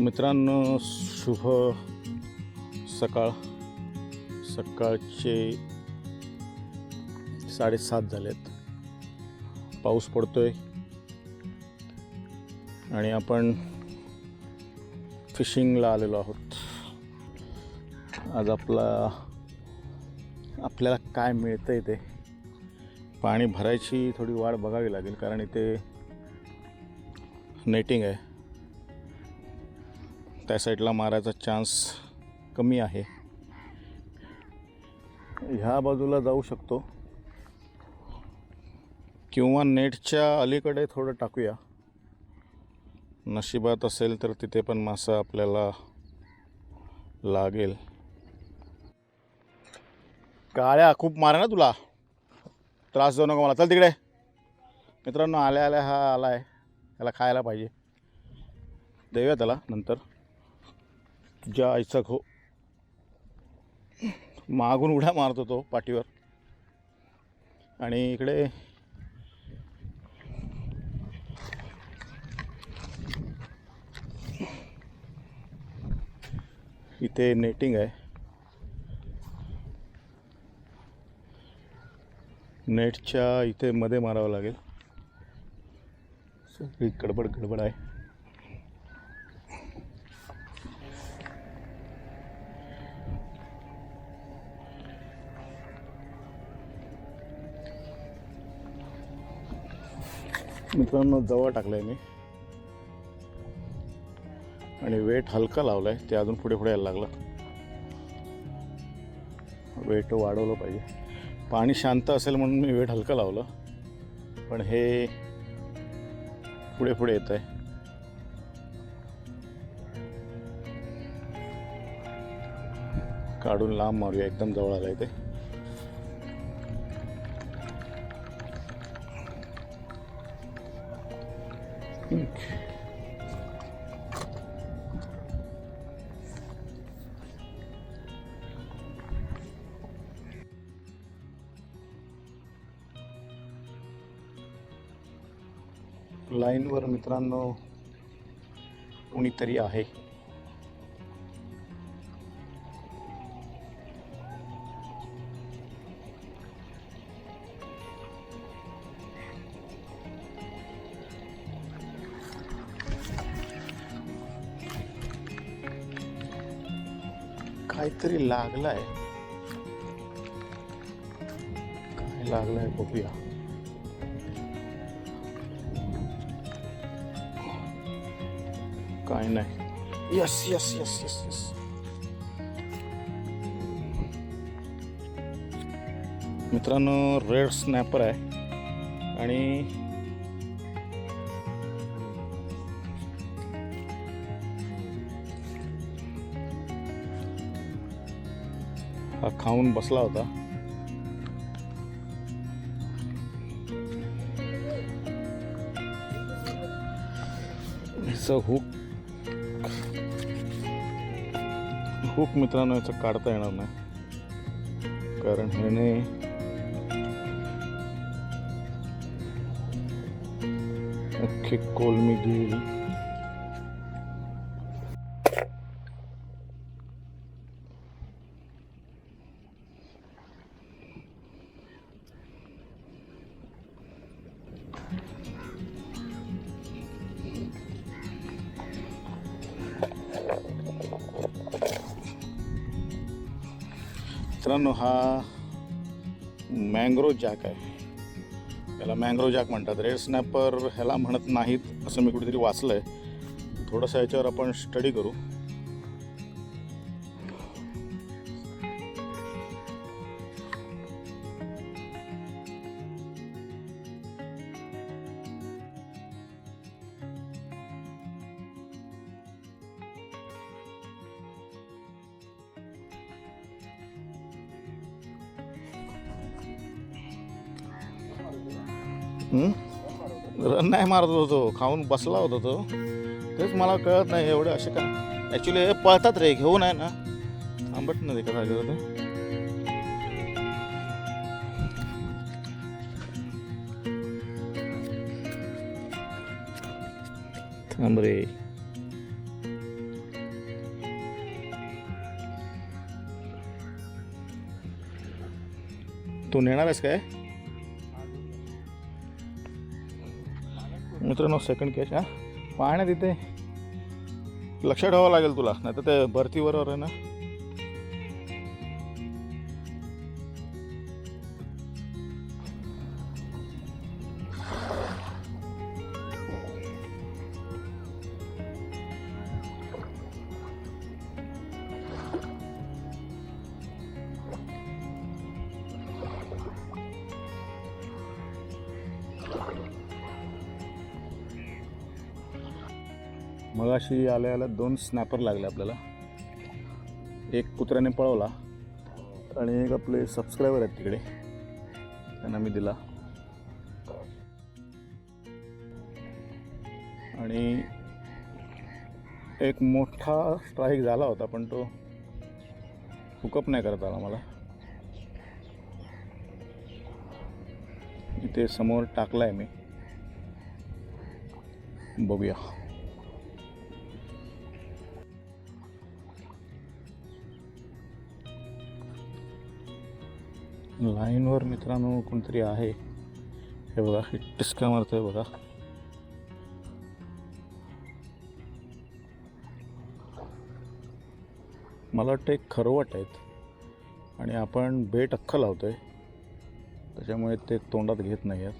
मित्रांनो शुभ सकाळ. सकाळचे साडेसात झालेत. पाऊस पडतोय. आणि आपण फिशिंगला आलेलो आहोत. आज आपला आपल्याला काय मिळतं आहे ते? पाणी भरायची थोडी वाट बघावी लागेल कारण इथे नेटिंग आहे. त्या साईडला मारायचा चान्स कमी आहे. ह्या बाजूला जाऊ शकतो. किंवा नेटच्या अलीकडे थोडं टाकूया. नशिबात असेल तर तिथे पण मासा आपल्याला लागेल. काळ्या खूप मारा ना तुला. त्रास देऊ नको मला. चल तिकडे. मित्रांनो आल्या आल्या हा आला आहे त्याला खायला पाहिजे. देऊया त्याला नंतर. तुझ्या आईचा खो मागून उड्या मारतो तो पाठीवर. आणि इकडे इथे नेटिंग आहे. नेटच्या इथे मध्ये मारावं लागेल. सगळी गडबड गडबड आहे. मित्रांनो जवळ टाकलं आहे मी. आणि वेट हलका लावला आहे ते अजून पुढे पुढे यायला लागलं. वेट वाढवलं पाहिजे. पाणी शांत असेल म्हणून मी वेट हलका लावलं. पण हे पुढे पुढे येत आहे काढून लांब मारूया एकदम जवळ आलं आहे ते. लाईनवर मित्रांनो कुणीतरी आहे. काहीतरी लागलाय. काय लागलाय बघूया. काय नाही. Yes yes yes yes yes मित्रांनो रेड स्नॅपर आहे. आणि हा खाऊन बसला होता. हुक खूप मित्रांनो याचं काढता येणार नाही. कारण ह्याने अख्खी कोलमी गिळली मित्रांनो हा मँग्रो जॅक आहे. याला मँग्रो जॅक म्हणतात. रेड स्नॅपर ह्याला म्हणत नाहीत असं मी कुठेतरी वाचलं आहे थोडंसं याच्यावर आपण स्टडी करू. रन नाही मारत होतो खाऊन बसला होता तो. तेच मला कळत नाही एवढे असे का ॲक्च्युली हे पळतात रे घेऊन आहे ना. आंबट नाही देखत होते थांब रे. तू नेणार आहेस काय? मित्रांनो सेकंड कॅच हा. पाहण्यात इथे लक्ष ठेवावं लागेल तुला नाही तर ते भरतीबरोबर आहे ना. मग अशी आल्या आल्या दोन स्नॅपर लागले आपल्याला. एक कुत्र्याने पळवला आणि एक आपले सबस्क्रायबर आहेत तिकडे. त्यांना मी दिला. आणि एक मोठा स्ट्राईक झाला होता पण तो हुकअप नाही करत आला मला. इथे समोर टाकला आहे मी. बघूया. लाईनवर मित्रांनो कोणतरी आहे. हे बघा हे टिसका मारतोय बघा. मला वाटतं एक खरवट आहेत. आणि आपण बेट अख्खं लावतोय. त्याच्यामुळे ते तोंडात घेत नाही आहेत.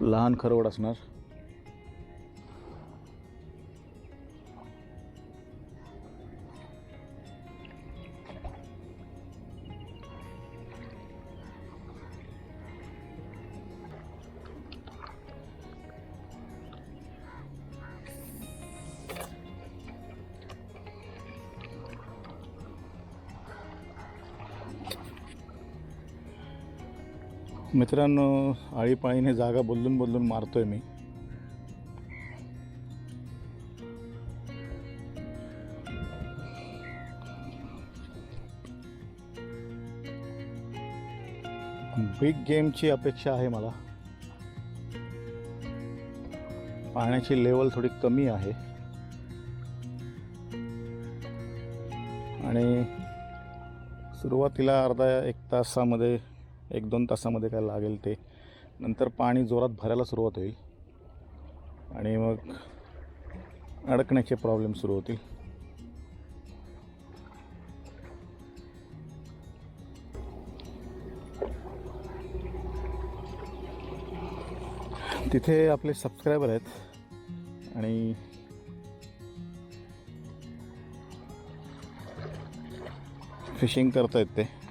लहान खरवड असणार. मित्रांनो आळीपाळीने जागा बदलून बदलून मारतोय मी. बिग गेमची अपेक्षा आहे मला. पाण्याची लेवल थोडी कमी आहे. आणि सुरुवातीला अर्धा एक तासामध्ये एक दोन तासामध्ये काय लागेल ते. नंतर पाणी जोरात भरायला सुरुवात होईल. आणि मग अडकण्याचे प्रॉब्लेम सुरू होतील. तिथे आपले सबस्क्रायबर आहेत. आणि फिशिंग करतायत ते.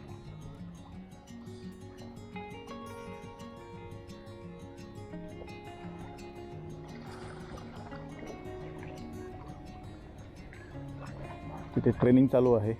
तिथे ट्रेनिंग चालू आहे.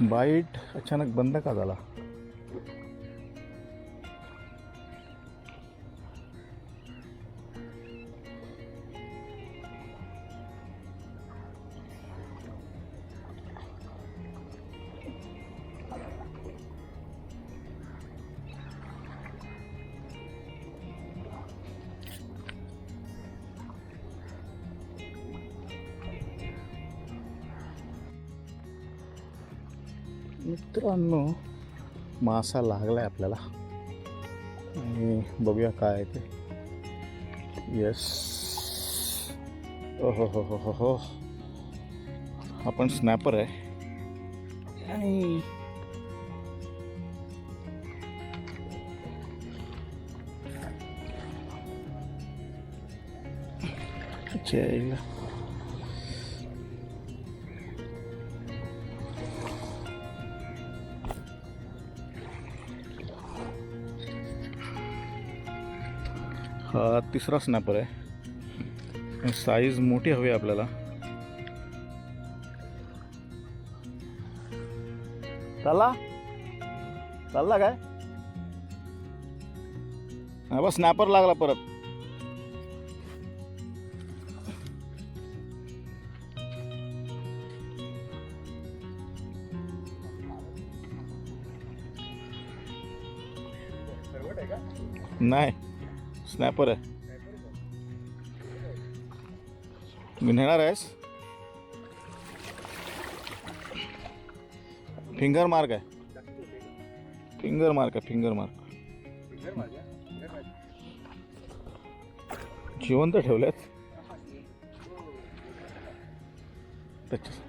बाईट अचानक बंद का झाला? मित्रांनो मासा लागलाय आपल्याला. आणि बघूया काय आहे ते. येस हो हो हो हो हो. हो आपण स्नॅपर आहे. आणि जय हा तिसरा स्नॅपर आहे. साईज मोठी हवी आहे आपल्याला. चालला? चालला काय? हा बस स्नॅपर लागला परत. नाही. स्नॅपर आहे. मी नेणार आहेस? फिंगर मार्क आहे. फिंगर मार्क आहे फिंगर मार्क जिवंत ठेवलेत. त्याच्या